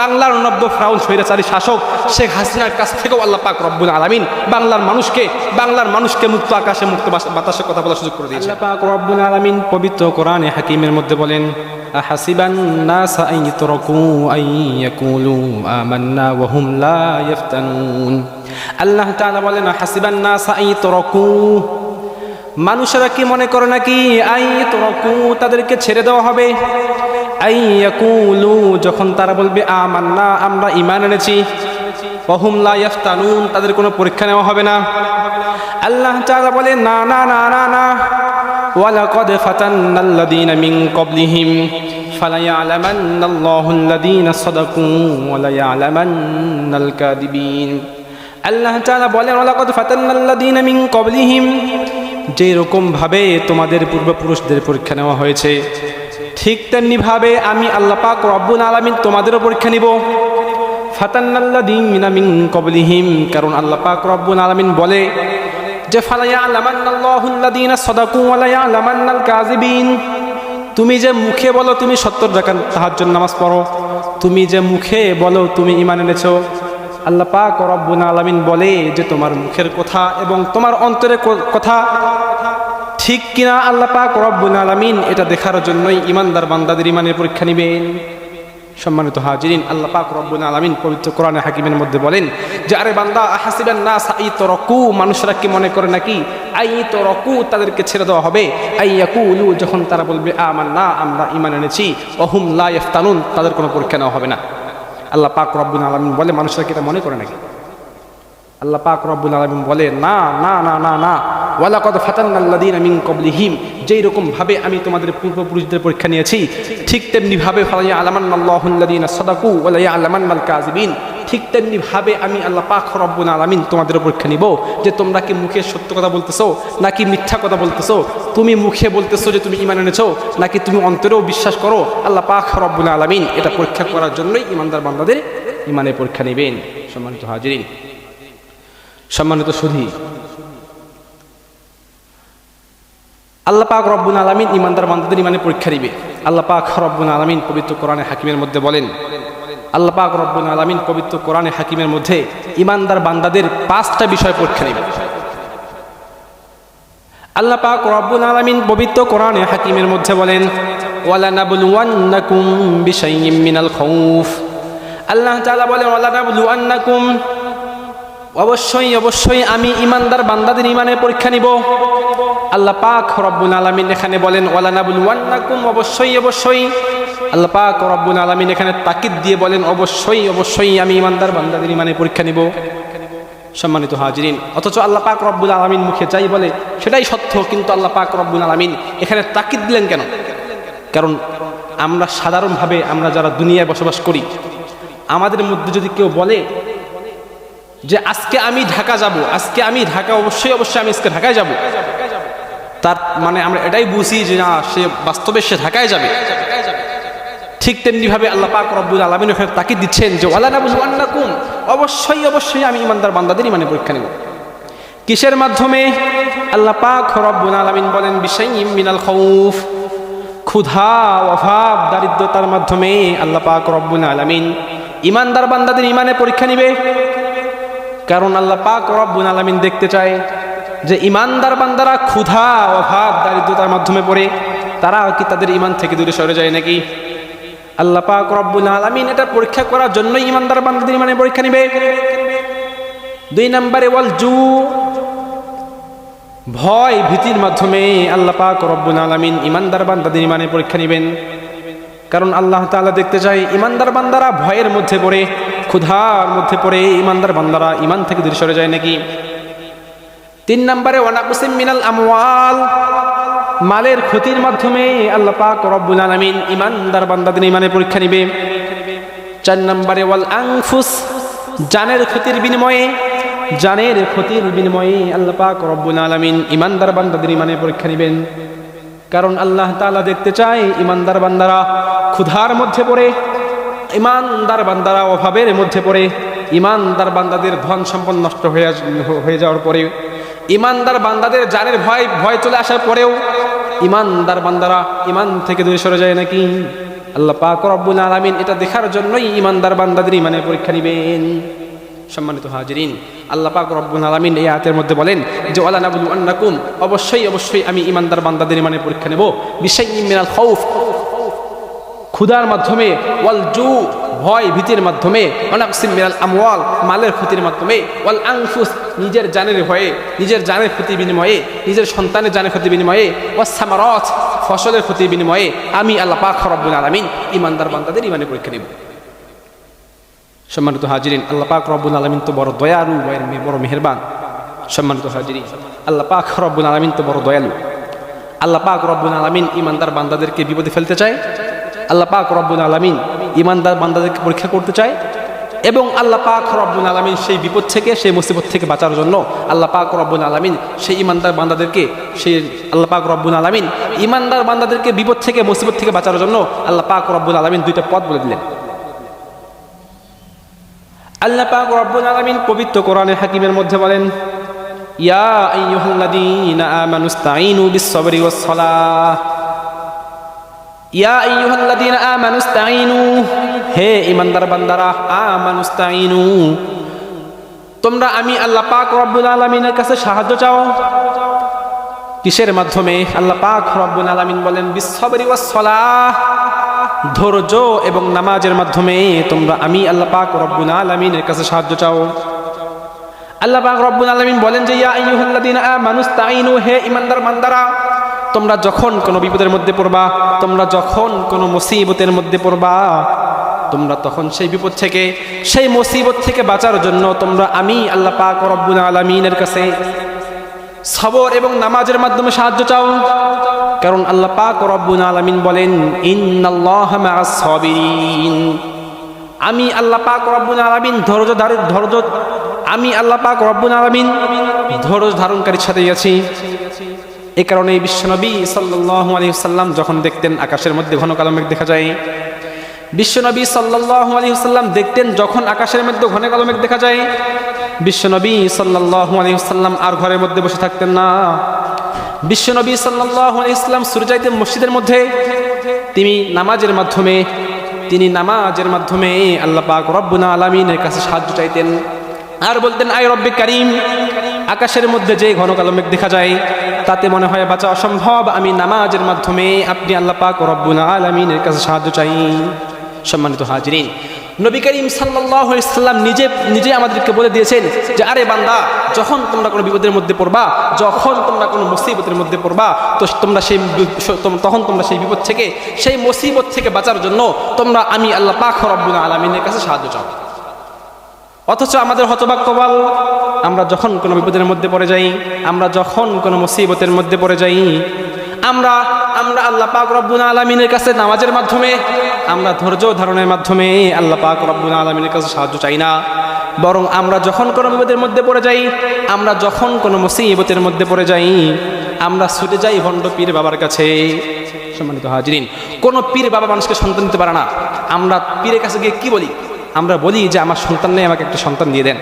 বাংলার অনব্য ফ্রাউন স্বৈরাচারী শাসক শেখ হাসিনার কাছ থেকেও আল্লাহ পাক রব্বুল আলামিন বাংলার মানুষকে বাংলার মানুষকে মুক্ত আকাশে, মুক্ত বাতাসে কথা বলার সুযোগ করে দিয়েছে পাক রব্বুল আলামিন পবিত্র কোরআনে হাকিমের মধ্যে বলেন, আহাসিবান নাস আন ইতরাকু আন ইয়াকুলু আমান্না হুম লা ইফতানুন। আল্লাহ তাআলা বলেন হাসিবান নাস আন ইতরাকু মানুষেরা কি মনে করে নাকি, আই তরকু তাদেরকে ছেড়ে দেওয়া হবে? আই, ইয়াকুলু, যখন তারা বলবে, আমান্না, আমরা ইমান এনেছি। ওহুম লা ইয়াফতানুন, তাদের কোনো পরীক্ষা নেওয়া হবে না। আল্লাহ তাআলা বলে, না না না না না। ওয়ালাকাদ ফাতান্নাল্লাযীনা মিন ক্বাবলিহিম ফালায়ালামান্নাল্লাহু আল্লাযীনা সাদাকু ওয়া লায়ালামান্নাল কাযিবিন। আল্লাহ তাআলা বলেন, ওয়ালাকাদ ফাতান্নাল্লাযীনা মিন ক্বাবলিহিম যে রকমভাবে তোমাদের পূর্বপুরুষদের পরীক্ষা নেওয়া হয়েছে, ঠিক তেমনিভাবে আমি আল্লাহ পাক রব্বুল আলামিন তোমাদেরও পরীক্ষা নিব। ফাতান্নাল্লাযীনা মিন ক্বাবলিহিম, কারণ আল্লাহ পাক রব্বুল আলামিন বলে যে ইয়ালামান্নাল কাযিবিন, তুমি যে মুখে বলো তুমি সত্তর রাকাত তাহাজ্জুদ নামাজ পড়ো, তুমি যে মুখে বলো তুমি ইমান এনেছো। আল্লাহ পাক রব্বুল আলামিন বলে যে তোমার মুখের কথা এবং তোমার অন্তরের কথা ঠিক কিনা আল্লাহ পাক রব্বুল আলামিন এটা দেখার জন্যই ইমানদার বান্দাদের ইমানের পরীক্ষা নেবেন। সম্মানিত হাজিরিন, আল্লাহ পাক রব্বুল আলামিন পবিত্র কোরআনে হাকিমের মধ্যে বলেন যে, আরে বান্দা, আহাসিবান নাস আই তরকু মানুষরা কি মনে করে নাকি? আই তরকু তাদেরকে ছেড়ে দেওয়া হবে। আই ইয়াকুলু যখন তারা বলবে আমার না আমরা ইমান এনেছি, অহুম লা ইফতানুন তাদের কোনো পরীক্ষা নেওয়া হবে না। আল্লাহ পাক রব্বুল আলমিন বলে, মানুষরা কি এটা মনে করে নাকি? আল্লাহ পাক রব্বুল আলমিন বলে, না না না না না। ওয়ালা কদ ফাতান্নাল্লাযীনা আমিন কবলিহিম যেই রকমভাবে আমি তোমাদের পূর্বপুরুষদের পরীক্ষা নিয়েছি, ঠিক তেমনিভাবে ফালাইয়া আলামান্নাল্লাহুল্লাযীনা সাদাকু ওয়ালাইয়া মাল কাযিবিন। ঠিক তেমনি ভাবে আমি আল্লাহ পাক রব্বুল আলামিন তোমাদের পরীক্ষা নিব যে তোমরা কি মুখে সত্য কথা বলতেছো, নাকি মিথ্যা কথা বলতেছো, তুমি মুখে বলতেছো যে তুমি ঈমান এনেছো, নাকি তুমি অন্তরেও বিশ্বাস করো আল্লাহ পাক রব্বুল আলামিন এটা পরীক্ষা করার জন্যই ইমানদার বান্দাদের ঈমানের পরীক্ষা নেবেন। সম্মানিত হাজিরিন, সম্মানিত সুধী, আল্লাহ পাক রব্বুল আলমিন ইমানদার বান্দাদের ইমানে পরীক্ষা দিবে আল্লাহ পাক রব্বুল আলমিন পবিত্র কোরআনে হাকিমের মধ্যে বলেন আল্লাহ পাক রব্বুল আলমিন পবিত্র কোরআনে হাকিমের মধ্যে ইমানদার বান্দাদের পাঁচটা বিষয় পরীক্ষা নেবে আল্লাহ পাক রব্বুল আলমিন পবিত্র কোরআনে হাকিমের মধ্যে বলেন, ওয়ালানাবলুয়ান্নাকুম বিশাইয়্যিম মিনাল খাউফ। আল্লাহ তাআলা বলেন, ওয়ালানাবলুয়ান্নাকুম। অবশ্যই অবশ্যই আমি ইমানদার বান্দাদের ইমানের পরীক্ষা নিব। আল্লাহ পাক রব্বুল আলামিন এখানে বলেন ওয়ালানাবুল ওয়ান্নাকুম অবশ্যই অবশ্যই আল্লাহ পাক রব্বুল আলামিন এখানে তাকিদ দিয়ে বলেন, অবশ্যই অবশ্যই আমি ইমানদার বান্দাদের ইমানের পরীক্ষা নিব। সম্মানিত হাজিরিন, অথচ আল্লাহ পাক রব্বুল আলামিন মুখে যাই বলে, সেটাই সত্য, কিন্তু আল্লাহ পাক রব্বুল আলামিন এখানে তাকিদ দিলেন কেন? কারণ আমরা সাধারণভাবে, আমরা যারা দুনিয়ায় বসবাস করি, আমাদের মধ্যে যদি কেউ বলে যে, আজকে আমি ঢাকা যাব, আজকে আমি ঢাকা, অবশ্যই অবশ্যই আমি আজকে ঢাকায় যাব, তার মানে আমরা এটাই বুঝি যে, না, সে বাস্তবে সে ঢাকায় যাবে। ঠিক তেমনিভাবে আল্লাহ পাক রব্বুল আলমিন ওখানে তাকে দিচ্ছেন যে, ওয়ালা না বুঝব কুম অবশ্যই অবশ্যই আমি ইমানদার বান্দাদের ইমানে পরীক্ষা নেব। কিসের মাধ্যমে? আল্লাহ পাক রব্বুল আলমিন বলেন বিষয় মিনাল খৌফ। ক্ষুধা, অভাব, দারিদ্রতার মাধ্যমে আল্লাহ পাক রব্বুল আলমিন ইমানদার বান্দাদের ইমানে পরীক্ষা নিবে। কারণ আল্লাহ পাক রব্বুল আলামিন দেখতে চায় যে, ইমানদার বান্দারা ক্ষুধা, অভাব, দারিদ্রতার মাধ্যমে পড়ে। তারা কি তাদের ইমান থেকে দূরে সরে যায় নাকি? আল্লাহ পাক রব্বুল আলামিন এটা পরীক্ষা করার জন্যই ইমানদার বান্দাদের ইমানে পরীক্ষা নিবে। দুই নম্বরে, ওয়াল জু, ভয় ভীতির মাধ্যমে আল্লাহ পাক রব্বুল আলামিন ইমানদার বান্দাদের ইমানে পরীক্ষা নেবেন। কারণ আল্লাহ তাআলা দেখতে চাই, ইমানদার বান্দারা ভয়ের মধ্যে পড়ে, ক্ষুধার মধ্যে পড়ে, ইমানদার বান্দারা ইমান থেকে দূরে সরে যায় নাকি? তিন নম্বরে ওয়ানাকুসিম মিনাল আমওয়াল মালের ক্ষতির মাধ্যমে আল্লাহ পাক রব্বুল আলামিন ইমানদার বান্দাদের ইমানে পরীক্ষা নিবে। চার নম্বরে, ওয়াল আনফুস, জানের ক্ষতির বিনিময়ে, জানের ক্ষতির বিনিময়ে আল্লাহ পাক রব্বুল আলামিন ইমানদার বান্দাদের ইমানে পরীক্ষা নেবেন। কারণ আল্লাহ তাআলা দেখতে চায় ইমানদার বান্দারা ক্ষুধার মধ্যে পড়ে ইমানদার বান্দারা অভাবের মধ্যে পড়ে ইমানদার বান্দাদের ধন সম্পদ নষ্ট হয়ে হয়ে যাওয়ার পরে ইমানদার বান্দাদের জানের ভয় ভয় চলে আসার পরেও ইমানদার বান্দারা ইমান থেকে দূরে সরে যায় নাকি? আল্লাহ পাক রব্বুল আলামিন এটা দেখার জন্যই ইমানদার বান্দাদের ইমানের পরীক্ষা নেবেন। সম্মানিত হাজিরিন, আল্লাহ পাক রব্বুল আলামিন এই আয়াতের মধ্যে বলেন যে, ওয়ালা নাবুলু আন্নাকুম অবশ্যই অবশ্যই আমি ইমানদার বান্দাদের ইমানের পরীক্ষা নেব। বিশাই মিনাল খাউফ, ক্ষুধার মাধ্যমে, ওয়াল জু ভয় ভীতির মাধ্যমে মিনাল আমওয়াল, মালের ক্ষতির মাধ্যমে, ওয়াল আংফুস নিজের জানের ভয়ে, নিজের জানের ক্ষতি বিনিময়ে, নিজের সন্তানের জানের ক্ষতি বিনিময়ে ওয়াসামারত ফসলের ক্ষতি বিনিময়ে, আমি আল্লাহ পাক রব্বুল আলামিন ইমানদার বান্দাদের ইমানের পরীক্ষা নেব। সম্মানিত হাজিরিন, আল্লাহ পাক রব্বুল আলমিন তো বড় দয়ালু বড় মেহেরবান। সম্মানিত হাজিরিন, আল্লাহ পাক রব্বুল আলমিন তো বড় দয়ালু। আল্লাহ পাক রব্বুল আলমিন ইমানদার বান্দাদেরকে বিপদে ফেলতে চায়। আল্লাহ পাক রব্বুল আলমিন ইমানদার বান্দাদেরকে পরীক্ষা করতে চায়। এবং আল্লাহ পাক রব্বুল আলমিন সেই বিপদ থেকে, সেই মুসিবত থেকে বাঁচার জন্য আল্লাহ পাক রব্বুল আলমিন সেই ইমানদার বান্দাদেরকে, সেই আল্লাহ পাক রব্বুল আলমিন ইমানদার বান্দাদেরকে বিপদ থেকে, মুসিবত থেকে বাঁচার জন্য আল্লাহ পাক রব্বুল আলমিন দুইটা পথ বলে দিলেন। আল্লাহ পাক রব্বুল আলামিন পবিত্র কোরআনের হাকিমের মধ্যে বলেন, ইয়া আইয়ুহাল্লাযীনা আমানুস্তাঈনু বিস-সাবরি ওয়াস-সালাহ। ইয়া আইয়ুহাল্লাযীনা আমানুস্তাঈনু হে ঈমানদার বান্দারা আমানুস্তাঈনু তোমরা আমি আল্লাহ পাক রব্বুল আলামিনের কাছে সাহায্য চাও। কিসের মাধ্যমে? আল্লাহ পাক রব্বুল আলামিন বলেন, বিস-সাবরি ওয়াস-সালাহ ধৈর্য এবং নামাজের মাধ্যমে তোমরা আমি আল্লাহ পাক রব্বুল আলামিনের কাছে সাহায্য চাও। আল্লাহ পাক রব্বুল আলামিন বলেন যে, ইয়া আইয়ুহাল্লাযীনা আমানুস্তাঈনু হে ঈমানদার বান্দারা তোমরা যখন কোনো বিপদের মধ্যে পড়বা, তোমরা যখন কোনো মুসিবতের মধ্যে পড়বা, তোমরা তখন সেই বিপদ থেকে, সেই মুসিবত থেকে বাঁচার জন্য তোমরা আমি আল্লাহ পাক রব্বুল আলামিনের কাছে সবর এবং নামাজের মাধ্যমে সাহায্য চাও। কারণ আল্লাহ পাক রব্বুল আলামিন বলেন সাবিরিন। আমি আল্লাহ পাক রব্বুল আলামিন ধৈর্য ধারণ ধৈর্য, আমি আল্লাহ পাক রব্বুল আলামিন ধৈর্য ধারণকারীর সাথে আছি। এই কারণে বিশ্বনবী সাল্লাল্লাহু আলাইহি সাল্লাম যখন দেখতেন আকাশের মধ্যে ঘন কালো মেঘ দেখা যায়। বিশ্বনবী সাল্লাল্লাহু আলাইহি সাল্লাম দেখতেন যখন আকাশের মধ্যে ঘন কালো মেঘ দেখা যায়। বিশ্বনবী সাল্লাল্লাহু আলাইহি সাল্লাম আর ঘরের মধ্যে বসে থাকতেন না। বিশ্বনবী সাল্লাল্লাহু আলাইহি সাল্লাম সূর্যাইতেন মসজিদের মধ্যে। তিনি নামাজের মাধ্যমে, তিনি নামাজের মাধ্যমে আল্লাহ পাক রব্বুল আলামিনের কাছে সাহায্য চাইতেন। আর বলতেন, আয় রব্বে কারিম, আকাশের মধ্যে যে ঘন কালো মেঘ দেখা যায়, তাতে মনে হয় বাঁচা অসম্ভব। আমি নামাজের মাধ্যমে আপনি আল্লাহ পাক রব্বুল আলামিনের কাছে সাহায্য চাই। সম্মানিত হাজিরিন, নবী করিম সাল্লাম নিজে নিজে আমাদেরকে বলে দিয়েছেন যে, আরে বান্দা, যখন তোমরা কোনো বিপদের মধ্যে পড়বা, যখন তোমরা কোনো মুসিবতের মধ্যে পড়বা, তো তোমরা সেই তখন তোমরা সেই বিপদ থেকে, সেই মুসিবত থেকে বাঁচার জন্য তোমরা আমি আল্লাহ পাক রব্বুল আলামিনের কাছে সাহায্য চাও। অথচ আমাদের হতবাক কবাল আমরা যখন কোনো বিপদের মধ্যে পড়ে যাই, আমরা যখন কোনো মুসিবতের মধ্যে পড়ে যাই, আমরা আমরা আল্লাহ পাক রব্বুল আলমিনের কাছে নামাজের মাধ্যমে, আমরা ধৈর্য ধারণের মাধ্যমে আল্লাহ পাক রব্বুল আলমিনের কাছে সাহায্য চাই না। বরং আমরা যখন কোনো বিপদের মধ্যে পড়ে যাই, আমরা যখন কোনো মুসিবতের মধ্যে পড়ে যাই, আমরা ছুটে যাই ভণ্ড পীর বাবার কাছে। সম্মানিত হাজিরিন, কোনো পীর বাবা মানুষকে সন্তান দিতে পারে না। আমরা পীরের কাছে গিয়ে কি বলি? আমরা বলি যে আমার সন্তান নেই আমাকে একটা সন্তান দিয়ে দেন।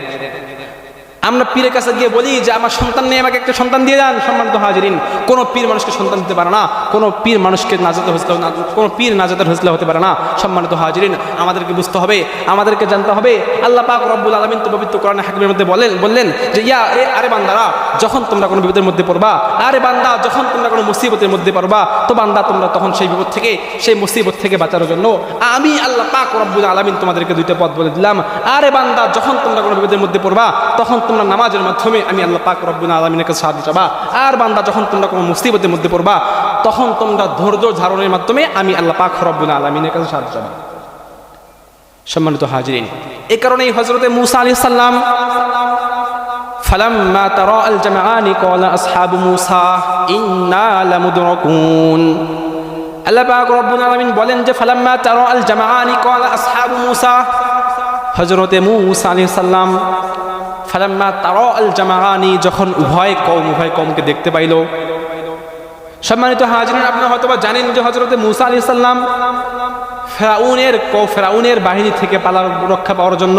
আমরা পীরের কাছে গিয়ে বলি যে, আমার সন্তান নেই, আমাকে একটা সন্তান দিয়ে দেন। সম্মানিত হাজিরিন, কোনো পীর মানুষকে সন্তান দিতে পারে না, কোনো পীর মানুষকে নাজাতে হসলে কোনো পীর নাজাতের হসলে হতে পারে না, সম্মানিত হাজিরিন। আমাদেরকে বুঝতে হবে, আমাদেরকে জানতে হবে, আল্লাহ পাক রব্বুল আলমিন তো পবিত্র কোরআন হাকিমের মধ্যে বলেন, বললেন যে, ইয়া, এ আরে বান্দারা, যখন তোমরা কোনো বিপদের মধ্যে পড়বা, আরে বান্দা, যখন তোমরা কোনো মুসিবতের মধ্যে পড়বা, তো বান্দা, তোমরা তখন সেই বিপদ থেকে, সেই মুসিবত থেকে বাঁচার জন্য আমি আল্লাহ পাক রব্বুল আলমিন তোমাদেরকে দুইটা পথ বলে দিলাম। আরে বান্দা, যখন তোমরা কোনো বিপদের মধ্যে পড়বা, তখন তোমরা নামাজের মাধ্যমে আমি আল্লাহ পাক রব্বুল আলমিনের কাছে সাহায্য চাবা আর বান্দা যখন তোমরা কোনো মুসিবতের মধ্যে পড়বা তখন তোমরা ধৈর্য ধারণের মাধ্যমে আমি আল্লাহ পাক রব্বুল আলমিনের কাছে সাহায্য চাবা সম্মানিত হাজিরিন এই কারণেই হজরতে মুসা আলি সাল্লাম فلما ترى الجمعان قال أصحاب موسى إنا لمدركون আল্লাহ পাক রব্বুল আলামিন বলেন যে ফালাম্মা তারা আল জামাআনি ক্বালা আসহাবু মূসা হযরতে মূসা আলাইহিস সালাম ফালাম্মা তারা আল জামাআনি, যখন উভয় কম উভয় কমকে দেখতে পাইল। সম্মানিত হাজিরিন, আপনারা হয়তোবা জানেন যে হযরতে মূসা আলাইহিস সালাম ফেরাউনের কো ফেরাউনের বাহিনী থেকে পালার রক্ষা পাওয়ার জন্য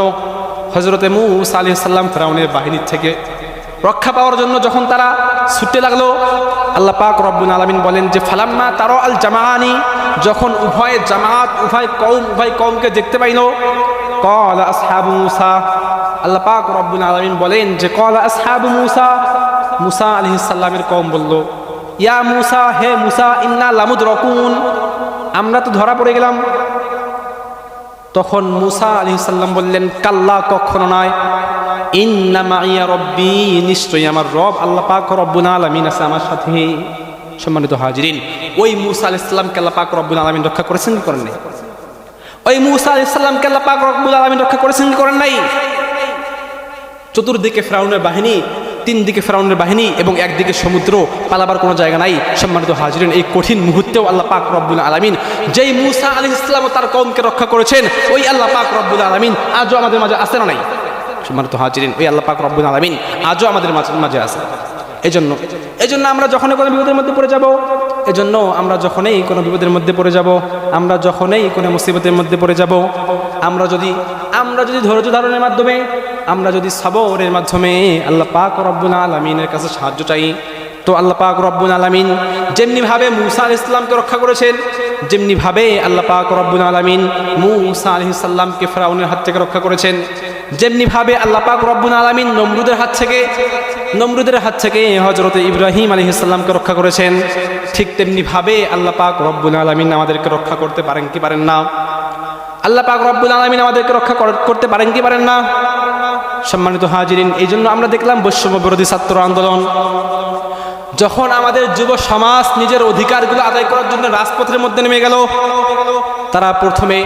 হজরতে মুসা আলি সাল্লাম ফেরাউনের বাহিনীর থেকে রক্ষা পাওয়ার জন্য যখন তারা ছুটতে লাগল, আল্লাহ পাক রব্বুল আলমিন বলেন যে, ফালাম্মা তারো আল জামাআনি যখন উভয় জামাত, উভয় কম উভয় কমকে দেখতে পাইল কল আসহাবু মুসা আল্লাহ পাক রব্বুল আলমিন বলেন যে, কল আসহাবু মুসা। মুসা আলহিসাল্লামের কৌম বলল, ইয়া মুসা, হে মুসা, ইন্না লামুদ রকুন আমরা তো ধরা পড়ে গেলাম। তখন মুসা আলি সাল্লাম বললেন, কাল্লা, কখনো নয়। ইন্না মাইয়া রব্বি, নিশ্চয়ই আমার রব আল্লাহ পাক রব্বুল আলামিন আছে আমার সাথে। সম্মানিত হাজিরিন, ওই মুসা আলি সাল্লামকে আল্লাহ পাক রব্বুল আলামিন রক্ষা করেছেন করেন নাই? ওই মুসা আলি সাল্লামকে আল্লাহ পাক রব্বুল আলামিন রক্ষা করেছেন করেন নাই? চতুর্দিকে ফ্রাউনের বাহিনী তিন দিকে ফেরাউনের বাহিনী এবং একদিকে সমুদ্র, পালাবার কোনো জায়গা নাই। সম্মানিত হাজিরেন, এই কঠিন মুহূর্তেও আল্লাহ পাক রব্বুল আলমিন যেই মুসা আলী ইসলাম তার কমকে রক্ষা করেছেন, ওই আল্লাহ পাক রব্বুল আলমিন আজও আমাদের মাঝে আসে না নাই? সম্মানিত হাজিরেন, ওই আল্লাহ পাক রব্বুল আলমিন আজও আমাদের মাঝে আছে এই জন্য এই জন্য আমরা যখনই কোনো বিপদের মধ্যে পড়ে যাব, এজন্য আমরা যখনই কোনো বিপদের মধ্যে পড়ে যাব, আমরা যখনই কোনো মুসিবতের মধ্যে পড়ে যাব আমরা যদি আমরা যদি ধৈর্য ধারণের মাধ্যমে, আমরা যদি সবরের মাধ্যমে আল্লাহ পাক রব্বুল আলমিনের কাছে সাহায্য চাই। তো আল্লাহ পাক রব্বুল আলমিন যেমনিভাবে মুসা আল ইসলামকে রক্ষা করেছেন, যেমনিভাবে আল্লাহ পাক রব্বুল আলমিন মুসা আলহ সাল্লামকে ফেরাউনের হাত থেকে রক্ষা করেছেন, যেমনিভাবে আল্লাহ পাক রব্বুল আলমিন নমরুদের হাত থেকে, নমরুদের হাত থেকে হজরত ইব্রাহিম আলী ইসলামকে রক্ষা করেছেন, ঠিক তেমনিভাবে আল্লাহ পাক রব্বুল আলমিন আমাদেরকে রক্ষা করতে পারেন কি পারেন না? আল্লাহ পাক রব্বুল আলমিন আমাদেরকে রক্ষা কর- করতে পারেন কি পারেন না? সম্মানিত হাজিরিন এই জন্য আমরা দেখলাম বৈষম্য বিরোধী ছাত্র আন্দোলন। যখন আমাদের যুব সমাজ নিজের অধিকারগুলো আদায় করার জন্য রাজপথের মধ্যে নেমে গেল, তারা প্রথমে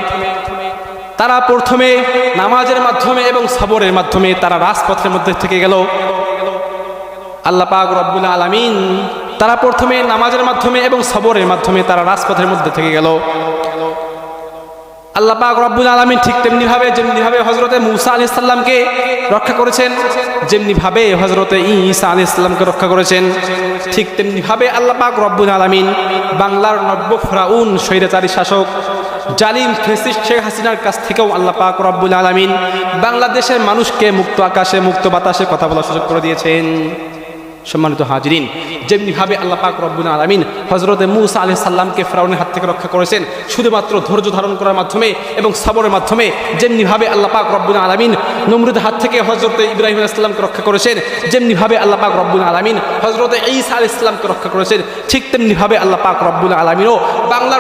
তারা প্রথমে নামাজের মাধ্যমে এবং সবরের মাধ্যমে তারা রাজপথের মধ্যে থেকে গেল। আল্লাহ পাক রব্বুল আলামিন তারা প্রথমে নামাজের মাধ্যমে এবং সবরের মাধ্যমে তারা রাজপথের মধ্যে থেকে গেল। আল্লাহ পাক রব্বুল আলমিন ঠিক তেমনিভাবে যেমনিভাবে হজরতে মুসা আলি সাল্লামকে রক্ষা করেছেন, যেমনিভাবে হজরতে ঈসা আলি ইসলামকে রক্ষা করেছেন, ঠিক তেমনিভাবে আল্লাহ পাক রব্বুল আলমিন বাংলার নব্য ফ্রাউন, স্বৈরাচারী শাসক, জালিম, ফেসিস্ট শেখ হাসিনার কাছ থেকেও আল্লাহ পাক রব্বুল আলমিন বাংলাদেশের মানুষকে মুক্ত আকাশে, মুক্ত বাতাসে কথা বলার সুযোগ করে দিয়েছেন। সম্মানিত হাজরিন, যেমনিভাবে আল্লাহ পাক রব্বুল আলমিন হজরতে মুসা আলি সাল্লামকে ফ্রাউনের হাত থেকে রক্ষা করেছেন, শুধুমাত্র ধৈর্য ধারণ করার মাধ্যমে এবং সবরের মাধ্যমে, যেমনিভাবে আল্লাহ পাক রব্বুল আলমিন নমরুদের হাত থেকে হজরতে ইব্রাহিম ইসলামকে রক্ষা করেছেন, যেমনিভাবে আল্লাহ পাক রব্বুল আলমিন হজরতে ঈসা আল ইসলামকে রক্ষা করেছেন, ঠিক তেমনিভাবে আল্লাহ পাক রব্বুল আলমিনও বাংলার